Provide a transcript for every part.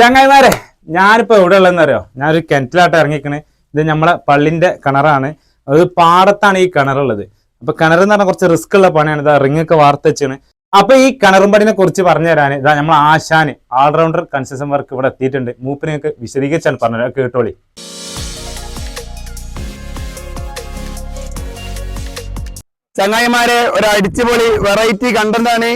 ചങ്ങായിമാരെ ഞാനിപ്പോ എവിടെ ഉള്ളതെന്ന് അറിയോ? ഞാനൊരു കിണറ്റിലാട്ട് ഇറങ്ങിക്കണ് ഇത് നമ്മളെ പള്ളിന്റെ കിണറാണ്. അത് പാടത്താണ് ഈ കിണറുള്ളത്. അപ്പൊ കിണർ എന്ന് പറഞ്ഞാൽ കുറച്ച് റിസ്ക് ഉള്ള പണിയാണ്. ഇതാ റിങ്ങൊക്കെ വാർത്തച്ചാണ് വെച്ചാണ് അപ്പൊ ഈ കിണറും പണിനെ കുറിച്ച് പറഞ്ഞു തരാൻ ഇതാ നമ്മൾ ആശാന് ഓൾറൗണ്ടർ കൺസ്ട്രക്ഷൻ വർക്ക് ഇവിടെ എത്തിയിട്ടുണ്ട്. മൂപ്പിനെയൊക്കെ വിശദീകരിച്ചാണ് പറഞ്ഞത്. കേട്ടോളി. ചങ്ങായിമാരെ ഒരു അടിച്ചുപൊളി വെറൈറ്റി കണ്ടന്റ് ആണ്.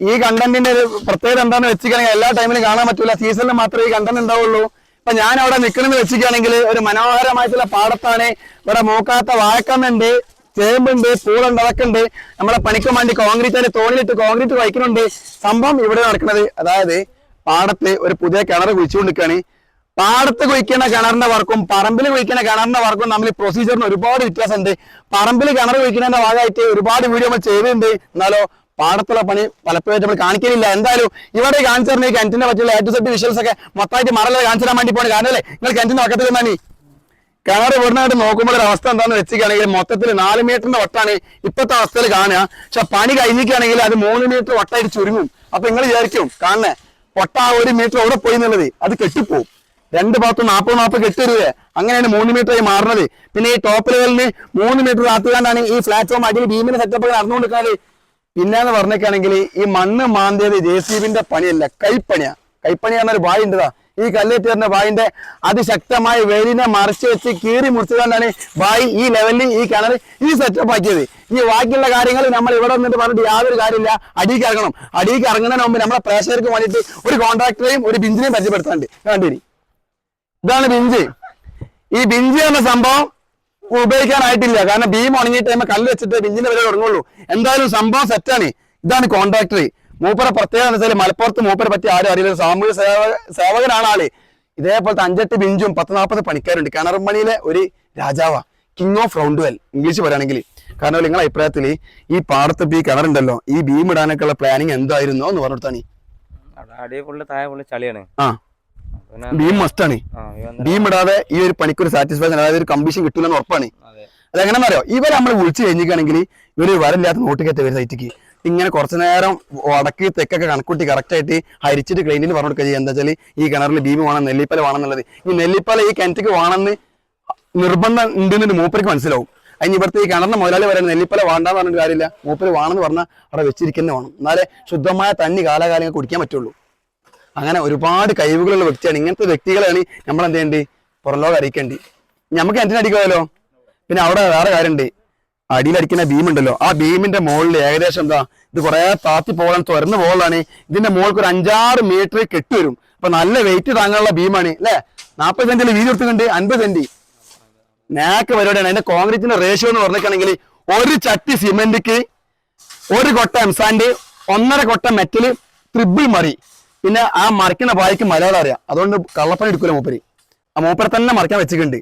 ഈ കണ്ടന്റിന്റെ ഒരു പ്രത്യേകത എന്താണെന്ന് വെച്ചിട്ടുണ്ടെങ്കിൽ എല്ലാ ടൈമിലും കാണാൻ പറ്റൂല. സീസണിൽ മാത്രമേ ഈ കണ്ടന്റ് ഉണ്ടാവുള്ളൂ. അപ്പൊ ഞാൻ അവിടെ നിൽക്കണമെന്ന് വെച്ചിരിക്കുകയാണെങ്കിൽ ഒരു മനോഹരമായിട്ടുള്ള പാടത്താണ്. ഇവിടെ മൂക്കാത്ത വാഴക്കന്നുണ്ട് ചേമ്പുണ്ട് പൂളുണ്ട് അതൊക്കെ ഉണ്ട് നമ്മളെ പണിക്കും വേണ്ടി കോൺക്രീറ്റ് തോണിലിട്ട് കോൺക്രീറ്റ് വായിക്കുന്നുണ്ട്. സംഭവം ഇവിടെ നടക്കുന്നത് അതായത് പാടത്ത് ഒരു പുതിയ കിണർ കുഴിച്ചുകൊണ്ടിരിക്കുകയാണ്. പാടത്ത് കുഴിക്കുന്ന കിണറിന്റെ വർക്കും പറമ്പിൽ കുഴിക്കുന്ന കിണറിന്റെ വർക്കും തമ്മിൽ പ്രൊസീജിയറിന് ഒരുപാട് വ്യത്യാസമുണ്ട്. പറമ്പിൽ കിണർ കുഴിക്കുന്നതിന്റെ ഭാഗമായിട്ട് ഒരുപാട് വീഡിയോ നമ്മൾ ചെയ്തിട്ടുണ്ട്. എന്നാലോ പാടത്തുള്ള പണി പലപ്പോഴും നമ്മൾ കാണിക്കുന്നില്ല എന്തായാലും ഇവിടെ കാണിച്ചു തരുന്ന ഈ കിണറ്റിനെ പറ്റിയുള്ള ഏറ്റവും സെറ്റ് വിഷ്വൽസ് ഒക്കെ മൊത്തമായിട്ട് മറല കാണിച്ചു തരാൻ വേണ്ടി പോകണം കാരണം അല്ലേ? നിങ്ങൾ കിണറ്റിന്റെ പക്കത്തിൽ നിന്നാണ് കിണർ ഇവിടുന്നായിട്ട് നോക്കുമ്പോൾ ഒരു അവസ്ഥ എന്താണെന്ന് വെച്ചിരിക്കുകയാണെങ്കിൽ മൊത്തത്തിൽ നാല് മീറ്ററിന്റെ വട്ടാണ് ഇപ്പോഴത്തെ അവസ്ഥയിൽ കാണുക. പക്ഷെ പണി കഴിഞ്ഞിരിക്കുകയാണെങ്കിൽ അത് മൂന്ന് മീറ്റർ വട്ടായിട്ട് ചുരുങ്ങും. അപ്പൊ നിങ്ങൾ വിചാരിക്കും കാണണേ വട്ട ഒരു മീറ്റർ അവിടെ പോയി എന്നുള്ളത്? അത് കെട്ടിപ്പോവും. രണ്ട് ഭാഗത്തും നാൽപ്പത് നാൽപ്പത് കെട്ടരുത് അങ്ങനെയാണ് മൂന്ന് മീറ്റർ ആയി മാറുന്നത്. പിന്നെ ഈ ടോപ്പ് ലെവലിന് മൂന്ന് മീറ്റർ ആത്തുകൊണ്ടാണ് ഈ പ്ലാറ്റ്ഫോം അടിയിൽ ഭീമിന്റെ സെറ്റപ്പ് നടന്നുകൊണ്ടിരിക്കുന്നത്. പിന്നെന്ന് പറഞ്ഞേക്കാണെങ്കിൽ ഈ മണ്ണ് മാന്തിയത് ജെ സി ബിന്റെ പണിയല്ല കൈപ്പണിയാ. കൈപ്പണി പറഞ്ഞ ഒരു ഉണ്ടതാ ഈ കല്ലേറ്റുന്ന വായിന്റെ അതിശക്തമായ വേലിനെ മറിച്ച് വെച്ച് കീറി മുറിച്ചതുകൊണ്ടാണ് വായി ഈ ലെവലിൽ ഈ കിണർ ഈ സെറ്റപ്പ് ആക്കിയത്. ഈ ബാക്കിയുള്ള കാര്യങ്ങൾ നമ്മൾ ഇവിടെ നിന്നിട്ട് പറഞ്ഞിട്ട് യാതൊരു കാര്യമില്ല. അടിയിൽ ഇറങ്ങണം. അടിയിൽ ഇറങ്ങുന്നതിന് മുമ്പ് നമ്മളെ പ്രേക്ഷകർക്ക് വേണ്ടിയിട്ട് ഒരു കോൺട്രാക്ടറെയും ഒരു ബിഞ്ചിനെയും പരിചയപ്പെടുത്താണ്ട് കണ്ടിരി ഇതാണ് ബിഞ്ച്. ഈ ബിഞ്ച് എന്ന സംഭവം ഉപയോഗിക്കാനായിട്ടില്ല. കാരണം ബീം ഉണങ്ങിയ ടൈം കല്ല് വെച്ചിട്ട് ബിഞ്ചിന്റെ വില തുടങ്ങുള്ളൂ. എന്തായാലും സംഭവം സെറ്റാണ് ഇതാണ് കോൺട്രാക്ടർ മൂപ്പരെ പ്രത്യേകത എന്ന് വെച്ചാൽ മലപ്പുറത്ത് മൂപ്പരെ പറ്റി ആരും അറിയില്ല. സാമൂഹ്യ സേവ സേവകനാണ് ആൾ. ഇതേപോലത്തെ അഞ്ചെട്ട് ബിഞ്ചും പത്ത് നാൽപ്പത് പണിക്കാരുണ്ട്. കിണർമണിയിലെ ഒരു രാജാവ. King of round well English പറയുകയാണെങ്കിൽ. കാരണം നിങ്ങളെ അഭിപ്രായത്തിൽ ഈ പാടത്ത് ഈ കിണറുണ്ടല്ലോ ഈ ബീം ഇടാനൊക്കെ ഉള്ള പ്ലാനിങ് എന്തായിരുന്നോ എന്ന് പറഞ്ഞിട്ടാണ് താഴെ ചളിയാണ്. ആ. ബീം മസ്റ്റാണ് ആ, ബീം ഇടാതെ ഈ ഒരു പണിക്ക് ഒരു സാറ്റിസ്ഫാക്ഷൻ അതായത് ഒരു കമ്പീഷൻ കിട്ടില്ലെന്ന് ഉറപ്പാണ്. അതെ. അതെങ്ങനെയെന്നറിയോ ഇവരെ നമ്മൾ വിളിച്ചു കഴിഞ്ഞിരിക്കുകയാണെങ്കിൽ ഇവർ വരല്ലാത്ത നോട്ട് കയറ്റ വരും സൈറ്റിക്ക് ഇങ്ങനെ കുറച്ചു നേരം വടക്ക് തെക്കൊക്കെ കണക്കൂട്ടി കറക്റ്റ് ആയിട്ട് ഹരിച്ചിട്ട് ക്ലീനിൽ പറഞ്ഞു കൊടുക്കുക ചെയ്യുക. എന്താ വെച്ചാൽ ഈ കിണറിൽ ബീം വേണം നെല്ലിപ്പല വേണം എന്നുള്ളത്. ഈ നെല്ലിപ്പല ഈ കിണറ്റിക്ക് വേണമെന്ന് നിർബന്ധം ഉണ്ടെന്ന് മൂപ്പർക്ക് മനസ്സിലാവും. അതിന് ഇവിടുത്തെ ഈ കിണറിന് മുതലാളി വരാൻ നെല്ലിപ്പല വേണ്ടാന്ന് പറഞ്ഞിട്ട് കാര്യമില്ല. മൂപ്പര് വേണമെന്ന് പറഞ്ഞാൽ അവിടെ വെച്ചിരിക്കുന്നത് വേണം. എന്നാലേ ശുദ്ധമായ തന്നി കാലാകാലങ്ങൾ കുടിക്കാൻ പറ്റുള്ളൂ. അങ്ങനെ ഒരുപാട് കഴിവുകളുള്ള വ്യക്തിയാണ്. ഇങ്ങനത്തെ വ്യക്തികളാണ് നമ്മൾ എന്ത് ചെയ്യേണ്ടി? പുറംലോകം അറിയിക്കേണ്ടി. നമുക്ക് എന്തിനടിക്കാമല്ലോ പിന്നെ അവിടെ വേറെ കാര്യമുണ്ട്. അടിയിലടിക്കുന്ന ബീം ഉണ്ടല്ലോ. ആ ബീമിന്റെ മുകളിൽ ഏകദേശം എന്താ? ഇത് കുറെ താത്തി പോകാൻ തുറന്ന് പോകലാണ്. ഇതിന്റെ മുകൾക്ക് ഒരു അഞ്ചാറ് മീറ്റർ കെട്ടി വരും. അപ്പൊ നല്ല വെയിറ്റ് താങ്ങാനുള്ള ബീമാണ് അല്ലെ? നാൽപ്പത് സെന്റിൽ വീതി കൊടുത്തുകൊണ്ട് അൻപത് സെന്റി നേക്ക് പരിപാടിയാണ്. അതിന്റെ കോൺക്രീറ്റിന്റെ റേഷ്യോ എന്ന് പറഞ്ഞിട്ടാണെങ്കിൽ ഒരു ചട്ടി സിമെന്റിക്ക് ഒരു കൊട്ട എംസാൻഡ് ഒന്നര കൊട്ട മെറ്റൽ ത്രിബിൾ മറി. പിന്നെ ആ മറിക്കുന്ന പായ്ക്ക് മലയാളം അറിയാം. അതുകൊണ്ട് കള്ളപ്പണി എടുക്കൂല മൂപ്പര്. ആ മൂപ്പരെ തന്നെ മറിക്കാൻ വെച്ചിട്ടുണ്ട്.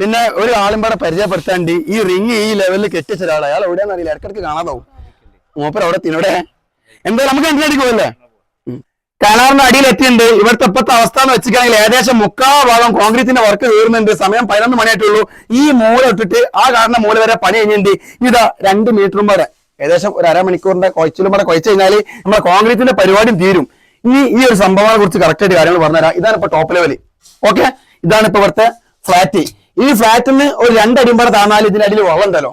പിന്നെ ഒരു ആളും കൂടെ പരിചയപ്പെടുത്താണ്ട് ഈ റിങ് ഈ ലെവലിൽ കെട്ടിച്ച ഒരാൾ അയാൾ എവിടെയാന്ന് അറിയില്ല. ഇടക്കിടക്ക് കാണാതാവും. മൂപ്പർ അവിടെ തിന്നോടെ എന്താ നമുക്ക് എന്തിനടിക്കുമല്ലേ കനാറിന്റെ അടിയിൽ എത്തിയിട്ടുണ്ട്. ഇവിടുത്തെ ഇപ്പോഴത്തെ അവസ്ഥ എന്ന് വെച്ചിട്ടാണെങ്കിൽ ഏകദേശം മുക്കാ ഭാഗം കോൺക്രീറ്റിന്റെ വർക്ക് തീർന്നുണ്ട് സമയം പതിനൊന്ന് മണിയായിട്ടുള്ളൂ ഈ മൂല ഇട്ടിട്ട് ആ കാണുന്ന മൂല വരെ പണി കഴിഞ്ഞിട്ടുണ്ട്. ഇതാ രണ്ട് മീറ്ററും വരെ. ഏകദേശം ഒരു അരമണിക്കൂറിന്റെ കുഴച്ചിലും കൂടെ കുഴച്ച് കഴിഞ്ഞാൽ നമ്മുടെ കോൺക്രീറ്റിന്റെ പരിപാടിയും തീരും. ഇനി ഈ ഒരു സംഭവങ്ങളെ കുറിച്ച് കറക്റ്റ് ആയിട്ട് കാര്യങ്ങൾ പറഞ്ഞുതരാം. ഇതാണ് ഇപ്പൊ ടോപ്പ് ലെവൽ ഓക്കെ ഇതാണ് ഇപ്പൊ ഇവിടുത്തെ ഫ്ലാറ്റ് ഈ ഫ്ലാറ്റിന് ഒരു രണ്ടടിമ്പാട് താന്നാൽ ഇതിന്റെ അടിയിൽ വെള്ളം ഉണ്ടല്ലോ.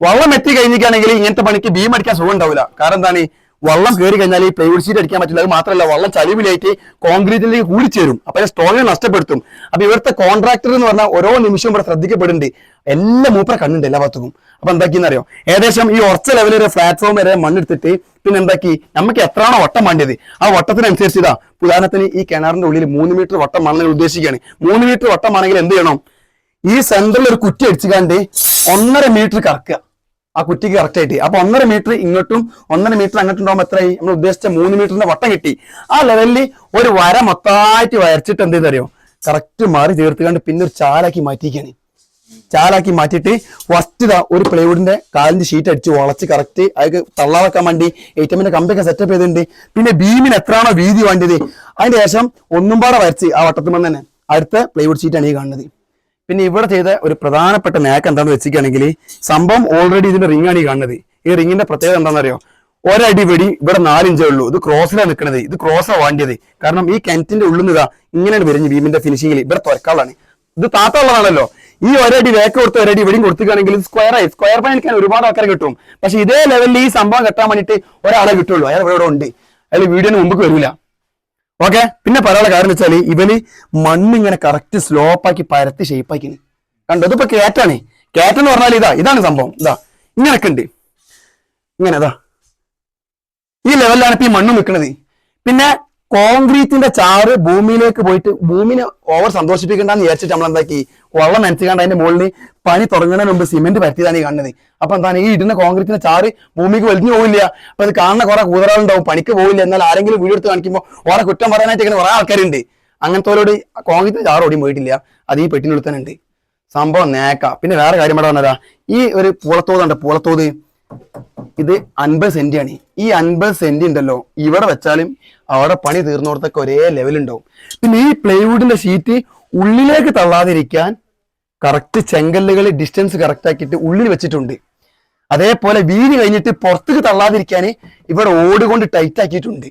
വള്ളം എത്തി കഴിഞ്ഞിട്ടാണെങ്കിൽ ഇങ്ങനത്തെ പണിക്ക് ബീം അടിക്കാൻ സുഖം ഉണ്ടാവില്ല. കാരണം എന്താണ്? വള്ളം കയറി കഴിഞ്ഞാൽ ഈ പ്ലൈവുഡ് ഷീറ്റ് അടിക്കാൻ പറ്റില്ല. അത് മാത്രമല്ല വള്ളം ചളിവിലായിട്ട് കോൺക്രീറ്റിലേക്ക് കൂടിച്ചേരും. അപ്പൊ അതിന്റെ സ്ട്രോങ് നഷ്ടപ്പെടുത്തും. അപ്പൊ ഇവിടുത്തെ കോൺട്രാക്ടർ എന്ന് പറഞ്ഞാൽ ഓരോ നിമിഷവും ഇവിടെ ശ്രദ്ധിക്കപ്പെടുന്നുണ്ട്. എല്ലാ മൂപ്പറെ കണ്ണുണ്ട് എല്ലാ ഭാഗത്തും അപ്പൊ എന്താക്കിന്ന് അറിയോ ഏകദേശം ഈ ഉറച്ച ലെവലിൽ ഒരു പ്ലാറ്റ്ഫോം വരെ മണ്ണെടുത്തിട്ട് പിന്നെ എന്താക്കി? നമുക്ക് എത്രയാണോ വട്ടം വേണ്ടത് ആ വട്ടത്തിനനുസരിച്ച് ഇതാ ഉദാഹരണത്തിന് ഈ കിണറിന്റെ ഉള്ളിൽ മൂന്ന് മീറ്റർ വട്ടം മണ്ണിൽ ഉദ്ദേശിക്കുകയാണ്. മൂന്ന് മീറ്റർ വട്ടം വട്ടമാണെങ്കിൽ എന്ത് ചെയ്യണം? ഈ സെന്ററിൽ ഒരു കുറ്റി അടിച്ചുകാണ്ട് ഒന്നര മീറ്റർ കറക്കുക. ആ കുറ്റിക്ക് കറക്റ്റ് ആയിട്ട്. അപ്പൊ ഒന്നര മീറ്റർ ഇങ്ങോട്ടും ഒന്നര മീറ്റർ അങ്ങോട്ടുണ്ടാകുമ്പോൾ എത്രയായി? നമ്മൾ ഉദ്ദേശിച്ച മൂന്ന് മീറ്ററിന്റെ വട്ടം കിട്ടി. ആ ലെവലിൽ ഒരു വര മൊത്തമായിട്ട് വരച്ചിട്ട് എന്ത് ചെയ്തറിയോ കറക്റ്റ് മാറി ചേർത്തുകൊണ്ട് പിന്നെ ഒരു ചാലാക്കി മാറ്റിയിരിക്കുകയാണ്. ചാലാക്കി മാറ്റിയിട്ട് ഫസ്റ്റ് ഒരു പ്ലൈവുഡിന്റെ കാലിന്റെ ഷീറ്റ് അടിച്ച് വളച്ച് കറക്റ്റ് അതൊക്കെ തള്ളാവെക്കാൻ വേണ്ടി ഏറ്റമിന്റെ കമ്പിയൊക്കെ സെറ്റപ്പ് ചെയ്തിട്ടുണ്ട്. പിന്നെ ബീമിന് എത്രയാണോ വീതി വേണ്ടത്? അതിന്റെ ശേഷം ഒന്നും പാടെ വരച്ച് ആ വട്ടത്തിൽ തന്നെ. അടുത്ത പ്ലൈവുഡ് ഷീറ്റാണ് ഈ കാണുന്നത്. പിന്നെ ഇവിടെ ചെയ്ത ഒരു പ്രധാനപ്പെട്ട നേക്ക് എന്താണെന്ന് വെച്ചിരിക്കുകയാണെങ്കിൽ സംഭവം ഓൾറെഡി ഇതിന്റെ റിംഗ് ആണ് ഈ കാണുന്നത്. ഈ റിങ്ങിന്റെ പ്രത്യേകത എന്താണെന്ന് അറിയോ ഒരടി വെടി ഇവിടെ നാലിഞ്ചേ ഉള്ളൂ. ഇത് ക്രോസിലാണ് നിൽക്കുന്നത്. ഇത് ക്രോസാണ് വാണ്ടിയത്. കാരണം ഈ കിണറ്റിന്റെ ഉള്ളിൽ നിന്ന് ഇങ്ങനെയാണ് വരുന്നത് ബീമിന്റെ ഫിനിഷിംഗിൽ ഇവിടെ തുറക്കാളാണ് ഇത് താത്ത ഉള്ളതാണല്ലോ ഈ ഒരടി വേക്ക് കൊടുത്ത് ഒരടി വെടിയും കൊടുത്തുകയാണെങ്കിൽ സ്ക്വയർ ആയി. സ്ക്വയർ പണിക്കാൻ ഒരുപാട് ആൾക്കാരെ കിട്ടും. പക്ഷെ ഇതേ ലെവലിൽ ഈ സംഭവം കെട്ടാൻ വേണ്ടിയിട്ട് ഒരാളെ കിട്ടുള്ളൂ. അയാൾ ഇവിടെ ഉണ്ട്. അയാൾ വീഡിയോന് മുമ്പ് വരൂല. ഓക്കെ? പിന്നെ പറയാനുള്ള കാരണം വെച്ചാൽ ഇവർ മണ്ണ് ഇങ്ങനെ കറക്റ്റ് സ്ലോപ്പാക്കി പരത്തി ഷേപ്പാക്കിന് കണ്ടോ? ഇതിപ്പോ കേറ്റാണ്. കേറ്റെന്ന് പറഞ്ഞാൽ ഇതാ ഇതാണ് സംഭവം. ഇതാ ഇങ്ങനൊക്കെ ഉണ്ട്. ഇങ്ങനെ ഇതാ. ഈ ലെവലിലാണ് ഇപ്പൊ ഈ മണ്ണ് നിൽക്കുന്നത് പിന്നെ കോൺക്രീറ്റിന്റെ ചാറ് ഭൂമിയിലേക്ക് പോയിട്ട് ഭൂമിനെ ഓവർ സന്തോഷിപ്പിക്കണ്ടെന്ന് വിചാരിച്ചിട്ട് നമ്മൾ എന്താക്കി? വെള്ളം നനച്ചുകൊണ്ട് അതിന്റെ മുകളിൽ പണി തുടങ്ങുന്നതിന് മുമ്പ് സിമെന്റ് പരത്തിയതാണ് ഈ കാണുന്നത്. അപ്പൊ എന്താണ്? ഈ ഇടുന്ന കോൺക്രീറ്റിന്റെ ചാറ് ഭൂമിക്ക് വലിഞ്ഞു പോവില്ല. അപ്പൊ അത് കാണുന്ന കുറെ കൂതറാളുണ്ടാവും പണിക്ക് പോവില്ല. എന്നാൽ ആരെങ്കിലും വീഡിയോ എടുത്ത് കാണിക്കുമ്പോൾ ഓരെ കുറ്റം പറയാനായിട്ട് ഇങ്ങനെ കുറെ ആൾക്കാരുണ്ട്. അങ്ങനത്തോരോട് കോൺക്രീറ്റിന്റെ ചാറ് ഓടി പോയിട്ടില്ല. അത് ഈ പെട്ടിനുള്ളിൽ തന്നെ ഉണ്ട്. സംഭവം നേക്ക. പിന്നെ വേറെ കാര്യം ഇവിടെ പറഞ്ഞതാ ഈ ഒരു പൂളത്തോതുണ്ട് പൂളത്തോത്. ഇത് അൻപത് സെന്റ് ആണ്. ഈ അൻപത് സെന്റ് ഉണ്ടല്ലോ ഇവിടെ വെച്ചാലും അവിടെ പണി തീർന്നോടത്തൊക്കെ ഒരേ ലെവൽ ഉണ്ടാവും. പിന്നെ ഈ പ്ലൈവുഡിന്റെ ഷീറ്റ് ഉള്ളിലേക്ക് തള്ളാതിരിക്കാൻ കറക്റ്റ് ചെങ്കല്ലുകൾ ഡിസ്റ്റൻസ് കറക്റ്റ് ആക്കിയിട്ട് ഉള്ളിൽ വെച്ചിട്ടുണ്ട്. അതേപോലെ വീതി കഴിഞ്ഞിട്ട് പുറത്തേക്ക് തള്ളാതിരിക്കാൻ ഇവിടെ ഓട് കൊണ്ട് ടൈറ്റ് ആക്കിയിട്ടുണ്ട്.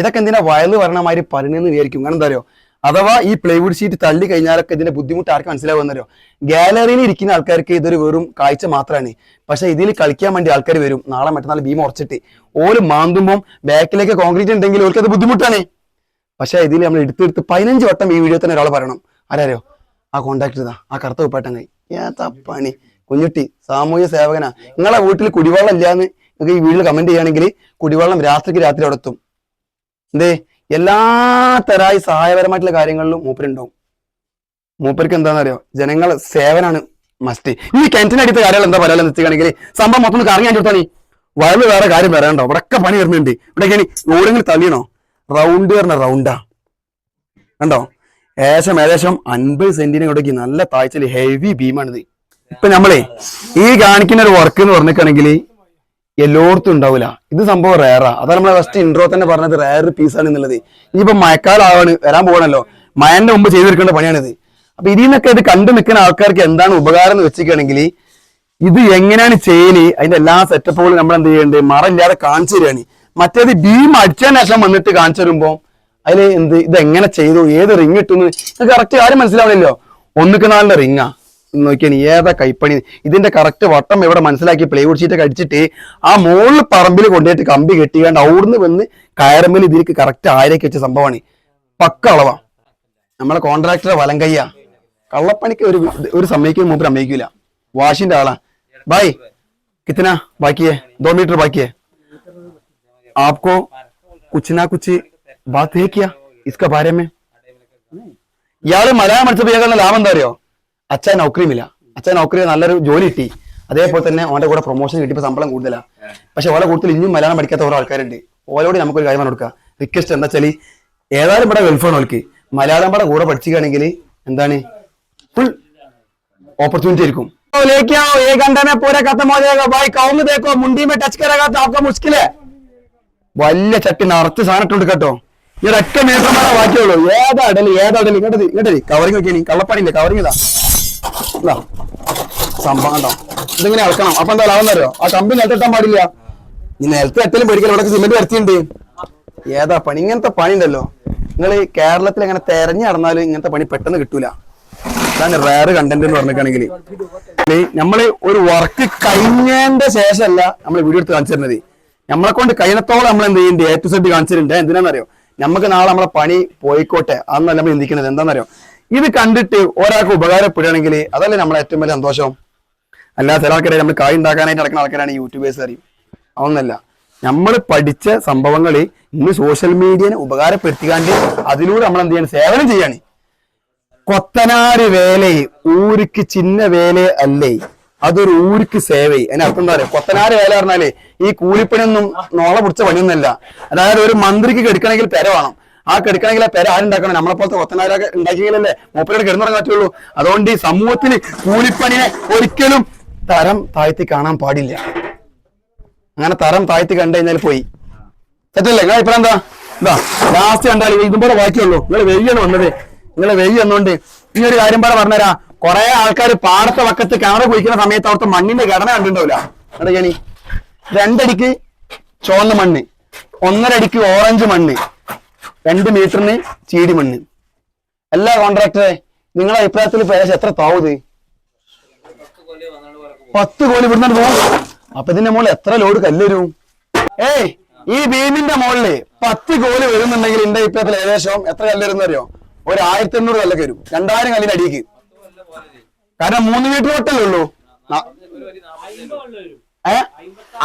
ഇതൊക്കെ എന്തിനാ വയൽ വരണമാതിരി മാതിരി പറഞ്ഞെന്ന് വിചാരിക്കും. കാരണം എന്താ അറിയോ? അഥവാ ഈ പ്ലൈവുഡ് ഷീറ്റ് തള്ളി കഴിഞ്ഞാലൊക്കെ ഇതിന്റെ ബുദ്ധിമുട്ട് ആർക്ക് മനസ്സിലാവുന്നല്ലോ ഗാലറിയിൽ ഇരിക്കുന്ന ആൾക്കാർക്ക് ഇതൊരു വെറും കാഴ്ച മാത്രമാണ്. പക്ഷെ ഇതിൽ കളിക്കാൻ വേണ്ടി ആൾക്കാർ വരും. നാളെ മറ്റന്നാൾ ഭീമ ഉറച്ചിട്ട്. ഓൽ മാന്തുമ്പോൾ ബാക്കിലേക്ക് കോൺക്രീറ്റ് ഉണ്ടെങ്കിൽ ഓർക്ക് അത് ബുദ്ധിമുട്ടാണ്. പക്ഷെ ഇതിൽ നമ്മൾ എടുത്തെടുത്ത് പതിനഞ്ച് വട്ടം ഈ വീഡിയോ തന്നെ ഒരാൾ പറയണം. ആരാരോ? ആ കോണ്ടാക്ട് ചെയ്താ ആ കറുത്ത ഉപ്പാട്ടങ്ങി ഏതാ കുഞ്ഞുട്ടി സാമൂഹ്യ സേവകനാ. നിങ്ങളെ വീട്ടിൽ കുടിവെള്ളം ഇല്ലാന്ന് നിങ്ങൾക്ക് ഈ വീട്ടിൽ കമന്റ് ചെയ്യുകയാണെങ്കിൽ കുടിവെള്ളം രാത്രിക്ക് രാത്രി അവിടെ എത്തും. എന്തേ? എല്ലാ തരായി സഹായപരമായിട്ടുള്ള കാര്യങ്ങളിലും മൂപ്പരുണ്ടാവും. മൂപ്പർക്ക് എന്താണെന്നറിയോ? ജനങ്ങൾ സേവനാണ് മസ്റ്റ് ഈ കിണറ്റിനടുത്ത കാര്യങ്ങൾ എന്താ പറയാ? എത്തിക്കുകയാണെങ്കിൽ സംഭവം മൊത്തം ഒന്ന് കറങ്ങി അഞ്ചോട്ടാ നീ വയറിൽ വേറെ കാര്യം വരാണ്ടോ ഇവിടെയൊക്കെ പണി വരുന്നുണ്ട്. ഇവിടെയൊക്കെ ഓടെങ്കിലും തള്ളിയണോ? റൗണ്ട് പറഞ്ഞ റൗണ്ടാ കണ്ടോ? ഏകദേശം ഏകദേശം അൻപത് സെന്റിന് ഇങ്ങോട്ടേക്ക് നല്ല താഴ്ചയിൽ ഹെവി ബീമാണിത് ഇപ്പൊ നമ്മളെ ഈ കാണിക്കുന്ന ഒരു വർക്ക് എന്ന് പറഞ്ഞിട്ടാണെങ്കിൽ എല്ലായിടത്തും ഉണ്ടാവില്ല ഇത് സംഭവം റയറാ അതാണ് നമ്മളെ ഫസ്റ്റ് ഇൻട്രോ തന്നെ പറഞ്ഞത് റയർ പീസാണ് എന്നുള്ളത്. ഇനിയിപ്പോ മഴക്കാലമാണ് വരാൻ പോകണല്ലോ മഴന്റെ മുമ്പ് ചെയ്തെടുക്കേണ്ട പണിയാണിത്. അപ്പൊ ഇതിൽ നിന്നൊക്കെ ഇത് കണ്ടു നിൽക്കുന്ന ആൾക്കാർക്ക് എന്താണ് ഉപകാരം എന്ന് വെച്ചിരിക്കുകയാണെങ്കിൽ ഇത് എങ്ങനെയാണ് ചെയ്യൽ? അതിന്റെ എല്ലാ സെറ്റപ്പുകളും നമ്മൾ എന്ത് ചെയ്യേണ്ടത് മറയില്ലാതെ കാണിച്ചു തരികയാണ് മറ്റേത് ബീം അടിച്ചതിന് ശേഷം വന്നിട്ട് കാണിച്ചു തരുമ്പോ അതിൽ എന്ത് ഇത് എങ്ങനെ ചെയ്തു? ഏത് റിങ് ഇട്ടു കറക്റ്റ് ആരും മനസ്സിലാവണല്ലോ ഒന്നുക്ക് നാലിന്റെ റിങ്ങാ നോക്കിയാണ് ഏതാ കൈപ്പണി? ഇതിന്റെ കറക്റ്റ് വട്ടം ഇവിടെ മനസ്സിലാക്കി പ്ലൈവുഡ് ഷീറ്റ് കടിച്ചിട്ട് ആ മുകളിൽ പറമ്പിൽ കൊണ്ടുപോയിട്ട് കമ്പി കെട്ടിക്കാണ്ട് അവിടുന്ന് വന്ന് കയറുമ്പിൽ ഇതിലേക്ക് കറക്റ്റ് ആയിരൊക്കെ വെച്ച സംഭവമാണ്. പക്ക അളവാ. നമ്മളെ കോൺട്രാക്ടറെ വലം കയ്യ കള്ളപ്പണിക്ക് ഒരു ഒരു സമയത്തിന് മുമ്പ് അമ്മയിക്കൂല വാഷിന്റെ ആളാ. ബായ്. കിത്തന ബാക്കിയേ. ദോ മീറ്റർ ബാക്കിയേ. ആപ്കോ കുച്ചിനാ കുച്ചി ബാത്ത് ഇസ്ക ഭാര്യമേ ഇയാൾ മലയാളം മനസ്സിലാക്കാൻ ലാഭം എന്താ അറിയോ? അച്ഛൻ നൗക്കറിയുമില്ല അച്ഛൻ നൗക്കറി നല്ലൊരു ജോലി കിട്ടി അതേപോലെ തന്നെ അവന്റെ കൂടെ പ്രൊമോഷൻ കിട്ടിയപ്പോ ശമ്പളം കൂടുതലാ പക്ഷെ ഓലെ കൂടുതൽ ഇനിയും മലയാളം പഠിക്കാത്ത ഓരോ ആൾക്കാരുണ്ട് ഓലോട് നമുക്കൊരു കാര്യം കൊടുക്കുക റിക്വസ്റ്റ് എന്താ വെച്ചാല് ഏതായാലും ഇവിടെ ഗൾഫാണ് ഓൽക്ക് മലയാളം പടം കൂടെ പഠിച്ചിക്കുകയാണെങ്കിൽ എന്താണ് ഫുൾ अपॉर्चुनिटी को तो लेके आओ एक घंटे में पूरा खत्म हो जाएगा भाई काउंग देखो मुंडी में टच करेगा तो आपका मुश्किल है വലിയ ചട്ടി നിറച്ച് സാധനം ഇട്ടുണ്ട് കേട്ടോ ഈ ഒരൊറ്റ മീറ്റർമാരെ ബാക്കിയുള്ളൂ ഏതാ ഇടല് ഏതാ ഇടല് ഇങ്ങോട്ടത് ഇങ്ങോട്ടത് കവറിങ് നോക്കിയാണ് കള്ളപ്പണിയില്ല കവറിങ് ഇതാ സംഭവം കണ്ടോ? ഇതിങ്ങനെ ഇളക്കണം അപ്പൊ എന്താ ലാഭം ആ കമ്പി എത്താൻ പാടില്ല. ഈ നിലത്ത് എത്തലും പേടിക്കല ഇവിടെ സിമെന്റ് വരത്തിയുണ്ട് ഏതാ പണി? ഇങ്ങനത്തെ പണി ഉണ്ടല്ലോ. നിങ്ങൾ കേരളത്തിൽ അങ്ങനെ തെരഞ്ഞു നടന്നാലും ഇങ്ങനത്തെ പണി പെട്ടെന്ന് കിട്ടൂല. അതാണ് റയർ കണ്ടന്റ് എന്ന് പറഞ്ഞിട്ടാണെങ്കിൽ നമ്മൾ ഒരു വർക്ക് കഴിഞ്ഞതിന്റെ ശേഷമല്ല നമ്മൾ വീഡിയോ എടുത്ത് കാണിച്ചു തരുന്നത്. നമ്മളെ കൊണ്ട് കഴിയണത്തോളം നമ്മൾ എന്ത് ചെയ്യുന്നുണ്ട്? എ ടു സെഡ് കാണിച്ചിട്ടുണ്ട് എന്തിനാണെന്നറിയോ? നമുക്ക് നാളെ നമ്മളെ പണി പോയിക്കോട്ടെ. അന്നല്ല നമ്മൾ ചിന്തിക്കുന്നത്. എന്താണെന്നറിയോ? ഇത് കണ്ടിട്ട് ഒരാൾക്ക് ഉപകാരപ്പെടുകയാണെങ്കിൽ അതല്ലേ നമ്മളെ ഏറ്റവും വലിയ സന്തോഷം? അല്ലാതെ ചില ആൾക്കാരെ നമ്മൾ കായ് ഉണ്ടാക്കാനായിട്ട് നടക്കുന്ന ആൾക്കാരാണ് യൂട്യൂബേഴ്സ് അറിയും അതൊന്നല്ല. നമ്മൾ പഠിച്ച സംഭവങ്ങൾ ഇന്ന് സോഷ്യൽ മീഡിയനെ ഉപകാരപ്പെടുത്തിക്കാണ്ട് അതിലൂടെ നമ്മൾ എന്ത് ചെയ്യണം? സേവനം ചെയ്യാണ്. കൊത്തനാര് വേലേ ഊരിക്ക് ചിന്ന വേല അല്ലേ? അതൊരു ഊരിക്ക് സേവയെ അതിന് അർത്ഥം എന്താ പറയുക കൊത്തനാര് വേല പറഞ്ഞാലേ ഈ കൂലിപ്പണിയൊന്നും നോളെ പിടിച്ച പണിയൊന്നുമല്ല. അതായത് ഒരു മന്ത്രിക്ക് കെടുക്കണമെങ്കിൽ പെര വേണം. ആ കെടുക്കണമെങ്കിൽ പേര് ആരുണ്ടാക്കണം നമ്മളെ പോലത്തെ കൊത്തനാരൊക്കെ ഉണ്ടാക്കിയെങ്കിലല്ലേ മൂപ്പരോട് കിടന്നുറങ്ങാൻ പറ്റുള്ളൂ അതുകൊണ്ട് ഈ സമൂഹത്തിന് കൂലിപ്പണിനെ ഒരിക്കലും തരം താഴ്ത്തി കാണാൻ പാടില്ല. അങ്ങനെ തരം താഴ്ത്തി കണ്ടു കഴിഞ്ഞാൽ പോയി. തെറ്റല്ലേ? നിങ്ങൾ ഇപ്പൊ എന്താ? എന്താ? ലാസ്റ്റ് കണ്ടാൽ ഇതും പോലെ വായിക്കുള്ളൂ നിങ്ങൾ വെയ്യാണ് വന്നത്. നിങ്ങൾ വെയ്യ എന്നുകൊണ്ട് ഈ ഒരു കാര്യം പോലെ പറഞ്ഞുതരാ. കുറെ ആൾക്കാർ പാടത്തെ വക്കത്ത് കിണറ് കുഴിക്കുന്ന സമയത്ത് അവിടുത്തെ മണ്ണിന്റെ ഘടന കണ്ടിട്ടുണ്ടാവില്ല. എന്താ ഞാനീ രണ്ടടിക്ക് ചുവന്ന മണ്ണ് ഒന്നരടിക്ക് ഓറഞ്ച് മണ്ണ്. രണ്ട് മീറ്ററിന് ചീടി മണ്ണ്. അല്ല കോൺട്രാക്ടറെ നിങ്ങളുടെ അഭിപ്രായത്തിൽ ഏകദേശം എത്ര താവത് പത്ത് കോലി ഇവിടുന്ന് പോകും അപ്പൊ ഇതിന്റെ മുകളിൽ എത്ര ലോഡ് കല്ല് വരും ഏയ് ഈ ബീമിന്റെ മുകളിൽ പത്ത് കോൽ വരുന്നുണ്ടെങ്കിൽ എന്റെ അഭിപ്രായത്തിൽ ഏകദേശം എത്ര കല്ല് അറിയോ? ഒരു ആയിരത്തി എണ്ണൂറ് കല്ലൊക്കെ വരും. രണ്ടായിരം കല്ലിന്റെ അടിക്ക് കാരണം മൂന്ന് മീറ്റർ തൊട്ടല്ലേ ഉള്ളൂ. ഏഹ്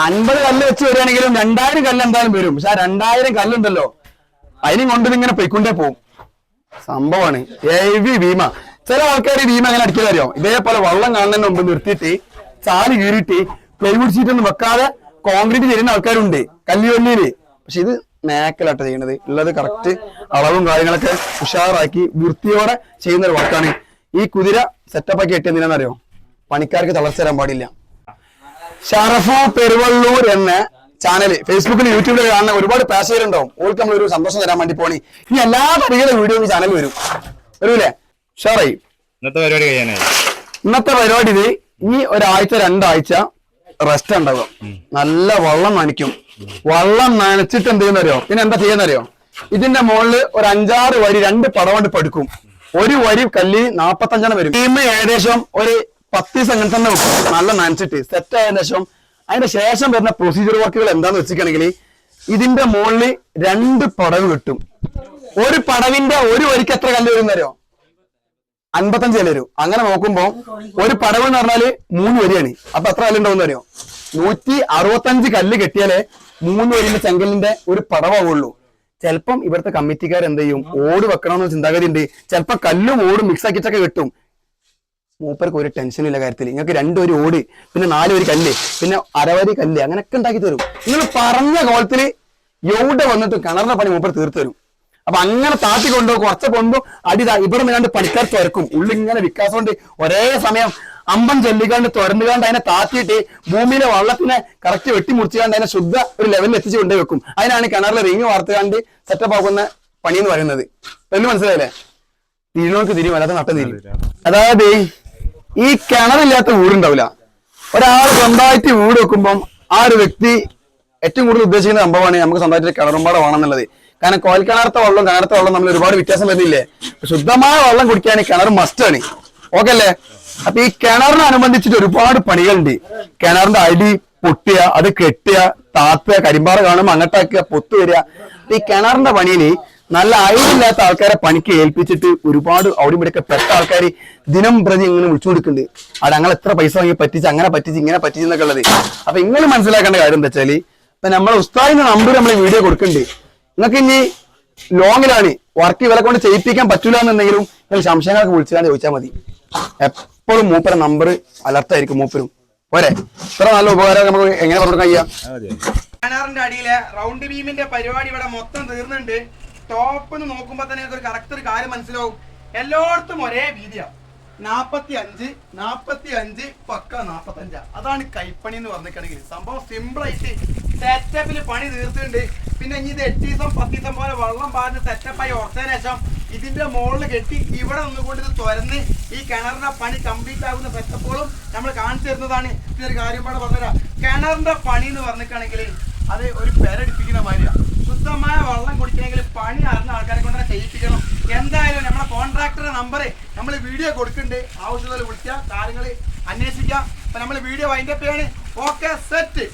അൻപത് കല്ല് വെച്ച് വരികയാണെങ്കിലും രണ്ടായിരം കല്ല് എന്തായാലും വരും. പക്ഷെ ആ രണ്ടായിരം കല്ലുണ്ടല്ലോ. അതിനും കൊണ്ട് ഇങ്ങനെ പൊയ്ക്കൊണ്ടേ പോവും സംഭവമാണ്. ഹെവി ഭീമ. ചില ആൾക്കാർ ഈ ഭീമ അങ്ങനെ അടിക്കാൻ അറിയോ? ഇതേപോലെ വള്ളം കാണുന്നതിന് മുമ്പ് നിർത്തിയിട്ട് ചാൽ കീറിയിട്ട് പ്ലൈവുഡ് ഷീറ്റ് ഒന്നും വെക്കാതെ കോൺക്രീറ്റ് ചെയ്യുന്ന ആൾക്കാരുണ്ട്. കല്ലുവല്ലിയിൽ പക്ഷെ ഇത് മേക്കലാട്ട ചെയ്യണത്. ഉള്ളത് കറക്റ്റ് അളവും കാര്യങ്ങളൊക്കെ ഉഷാറാക്കി വൃത്തിയോടെ ചെയ്യുന്ന ഒരു വർക്കാണ് ഈ കുതിര സെറ്റപ്പ് ആക്കി എട്ടിയെന്തിനാണെന്നറിയോ പണിക്കാർക്ക് തളർച്ച തരാൻ പാടില്ല. ഷറഫു പെരുവള്ളൂർ എന്ന ചാനൽ ഫേസ്ബുക്കിൽ യൂട്യൂബിൽ കാണുന്ന ഒരുപാട് പാസേജുണ്ടാവും ഓൾക്ക് നമ്മൾ ഒരു സന്തോഷം തരാൻ വേണ്ടി പോണി. ഇനി എല്ലാ തടികളുടെ വീഡിയോ ചാനൽ വരും. വരൂലേ? ഷാറായി ഇന്നത്തെ പരിപാടി കഴിയാനായി ഇന്നത്തെ പരിപാടി ഇത്. ഇനി ഒരാഴ്ച രണ്ടാഴ്ച റെസ്റ്റ് ഉണ്ടാകും നല്ല വള്ളം നനയ്ക്കും. വള്ളം നനച്ചിട്ട് എന്ത് ചെയ്യുന്നറിയോ? പിന്നെ എന്താ ചെയ്യുന്നറിയോ? ഇതിന്റെ മുകളിൽ ഒരു അഞ്ചാറ് വരി രണ്ട് പടം കൊണ്ട് പഠിക്കും ഒരു വരി കല്ലി നാപ്പത്തഞ്ചെണ്ണം വരും. ടീം ഏകദേശം ഒരു പത്ത് ദിവസം അങ്ങനെ തന്നെ വെക്കും. നല്ല നനച്ചിട്ട്. സെറ്റ് ആയതിനു ശേഷം അതിന്റെ ശേഷം വരുന്ന പ്രൊസീജിയർ വർക്കുകൾ എന്താന്ന് വെച്ചിട്ടുണ്ടെങ്കിൽ ഇതിന്റെ മുകളിൽ രണ്ട് പടവ് കിട്ടും. ഒരു പടവിന്റെ ഒരു വരിക്ക് എത്ര കല്ല് വരും വരുന്നറിയോ അൻപത്തഞ്ച് കല്ല് വരും. അങ്ങനെ നോക്കുമ്പോ ഒരു പടവ് എന്ന് പറഞ്ഞാൽ മൂന്ന് വരിയാണ്. അപ്പൊ എത്ര കല്ലുണ്ടാവും അറിയോ? നൂറ്റി അറുപത്തഞ്ച് കല്ല് കെട്ടിയാലേ മൂന്ന് വരിന്റെ ചെങ്കലിന്റെ ഒരു പടവാവുള്ളൂ. ചിലപ്പം ഇവിടുത്തെ കമ്മിറ്റിക്കാർ എന്ത് ചെയ്യും? ഓട് വെക്കണമെന്ന് ചിന്താഗതി ഉണ്ട് ചിലപ്പോ കല്ലും ഓടും മിക്സ് ആക്കിയിട്ടൊക്കെ കിട്ടും. മൂപ്പർക്ക് ഒരു ടെൻഷനില്ല കാര്യത്തിൽ. നിങ്ങൾക്ക് രണ്ടൊരു ഓട് പിന്നെ നാല് ഒരു കല്ല് പിന്നെ അരവരി കല്ല് അങ്ങനെയൊക്കെ ഉണ്ടാക്കി തരും. നിങ്ങൾ പറഞ്ഞ കോലത്തിൽ എവിടെ വന്നിട്ട് കിണറിന്റെ പണി മൂപ്പർ തീർത്തു തരും. അപ്പൊ അങ്ങനെ താത്തി കൊണ്ടോ കുറച്ച് കൊണ്ടോ അടി ഇവിടെ നിന്നാണ്ട് പണിക്കാർ തുറക്കും ഉള്ളിൽ ഇങ്ങനെ വിക്കാസം കൊണ്ട് ഒരേ സമയം അമ്പം ചെല്ലിക്കാണ്ട് തുരന്നുകാണ്ട് അതിനെ താത്തിയിട്ട് ഭൂമിയിലെ വള്ളത്തിനെ കറക്റ്റ് വെട്ടിമുറിച്ചുകാണ്ട് അതിനെ ശുദ്ധ ഒരു ലെവലിൽ എത്തിച്ചു കൊണ്ടേ വെക്കും. അതിനാണ് കിണറിലെ റിങ് വാർത്തുകാണ്ട് സെറ്റപ്പ് ആക്കുന്ന പണി എന്ന് പറയുന്നത്. എന്ന് മനസ്സിലായില്ലേ? തിരിനോക്ക് തിരിയും അല്ലാതെ നട്ടം അതായത് ഈ കിണറില്ലാത്ത വീടുണ്ടാവില്ല. ഒരാൾ സ്വന്തമായിട്ട് വീട് വെക്കുമ്പം ആ ഒരു വ്യക്തി ഏറ്റവും കൂടുതൽ ഉദ്ദേശിക്കുന്ന സംഭവമാണ് നമുക്ക് സ്വന്തമായിട്ട് കിണറുമ്പാടെ വേണമെന്നുള്ളത്. കാരണം കോൽ കിണറത്തെ വെള്ളം കിണറത്തെ വെള്ളം നമ്മൾ ഒരുപാട് വ്യത്യാസം വരുന്നില്ലേ? ശുദ്ധമായ വെള്ളം കുടിക്കാൻ കിണർ മസ്റ്റ് ആണ്. ഓക്കെ അല്ലേ? അപ്പൊ ഈ കിണറിനനുബന്ധിച്ചിട്ട് ഒരുപാട് പണികളുണ്ട്. കിണറിന്റെ അടി പൊട്ടിയ അത് കെട്ടിയ താത്തുക കരിമ്പാറ കാണുമ്പോൾ അങ്ങട്ടാക്കുക പൊത്തു വരിക. ഈ കിണറിന്റെ പണിയിൽ നല്ല അയവില്ലാത്ത ആൾക്കാരെ പണിക്ക് ഏൽപ്പിച്ചിട്ട് ഒരുപാട് അവിടെ ഇവിടെയൊക്കെ പെട്ട ആൾക്കാർ ദിനം പ്രതി ഇങ്ങനെ വിളിച്ചു കൊടുക്കുന്നുണ്ട്. അവിടെ ഞങ്ങൾ എത്ര പൈസ വാങ്ങി പറ്റിച്ച് അങ്ങനെ പറ്റിച്ച് ഇങ്ങനെ പറ്റിച്ച് എന്നൊക്കെ ഉള്ളത്. അപ്പൊ നിങ്ങൾ മനസ്സിലാക്കേണ്ട കാര്യം എന്താ വെച്ചാൽ ഇപ്പൊ നമ്മളെ ഉസ്താദിന്റെ നമ്പർ നമ്മൾ വീഡിയോ കൊടുക്കുന്നുണ്ട്. നിങ്ങൾക്ക് ഇനി ലോങ്ങിലാണ് വർക്ക് ഇവരെ കൊണ്ട് ചെയ്യിപ്പിക്കാൻ പറ്റൂല എന്നുണ്ടെങ്കിലും നിങ്ങൾ സംശയങ്ങളൊക്കെ വിളിച്ചാൽ ചോദിച്ചാൽ മതി. എപ്പോഴും മൂപ്പര നമ്പർ അലർട്ടായിരിക്കും മൂപ്പരും. പോരെ? ഇത്ര നല്ല ഉപകാരം നമുക്ക് എങ്ങനെ പറഞ്ഞു കഴിയാം? ബാനറിന്റെ അടിയിലെ റൗണ്ട് ബീമിന്റെ പരിപാടി ഇവിടെ മൊത്തം തീർന്നുണ്ട് ടോപ്പ് എന്ന് നോക്കുമ്പോ തന്നെ ഒരു കറക്റ്റ് ഒരു കാര്യം മനസ്സിലാവും. എല്ലായിടത്തും ഒരേ വീതിയാണ് നാപ്പത്തി അഞ്ച് നാപ്പത്തി അഞ്ച് പക്ക നാപ്പത്തഞ്ചാ. അതാണ് കൈപ്പണി എന്ന് പറഞ്ഞിട്ടുണ്ടെങ്കിൽ സംഭവം സിമ്പിൾ ആയിട്ട് സെറ്റപ്പിൽ പണി തീർത്തിട്ടുണ്ട്. പിന്നെ ഇനി ഇത് എട്ട് ദിവസം പത്ത് ദിവസം പോലെ വെള്ളം പാർന്ന് സെറ്റപ്പായി ഉറച്ചതിന് ശേഷം ഇതിന്റെ മുകളിൽ കെട്ടി ഇവിടെ നിന്നുകൊണ്ട് ഇത് തുരന്ന് ഈ കിണറിന്റെ പണി കംപ്ലീറ്റ് ആകുന്ന സെറ്റപ്പുകളും നമ്മൾ കാണിച്ചു തരുന്നതാണ്. ഇതൊരു കാര്യം പാടെ പറഞ്ഞുതരാം. കിണറിന്റെ പണി എന്ന് പറഞ്ഞിട്ടാണെങ്കിൽ അത് ഒരു പെരടിപ്പിക്കുന്ന മാതിരിയാണ് ശുദ്ധമായ വെള്ളം കുടിക്കണമെങ്കിൽ പണി അറിഞ്ഞ ആൾക്കാരെ കൊണ്ട് ചെയ്യിപ്പിക്കണം. എന്തായാലും നമ്മുടെ കോൺട്രാക്ടറുടെ നമ്പർ നമ്മൾ വീഡിയോ കൊടുക്കുന്നുണ്ട്. ആവശ്യമുള്ള വിളിക്കുക കാര്യങ്ങൾ അന്വേഷിക്കുക അപ്പൊ നമ്മൾ വീഡിയോ വൈൻഡപ്പ് പേര് ഓക്കെ സെറ്റ്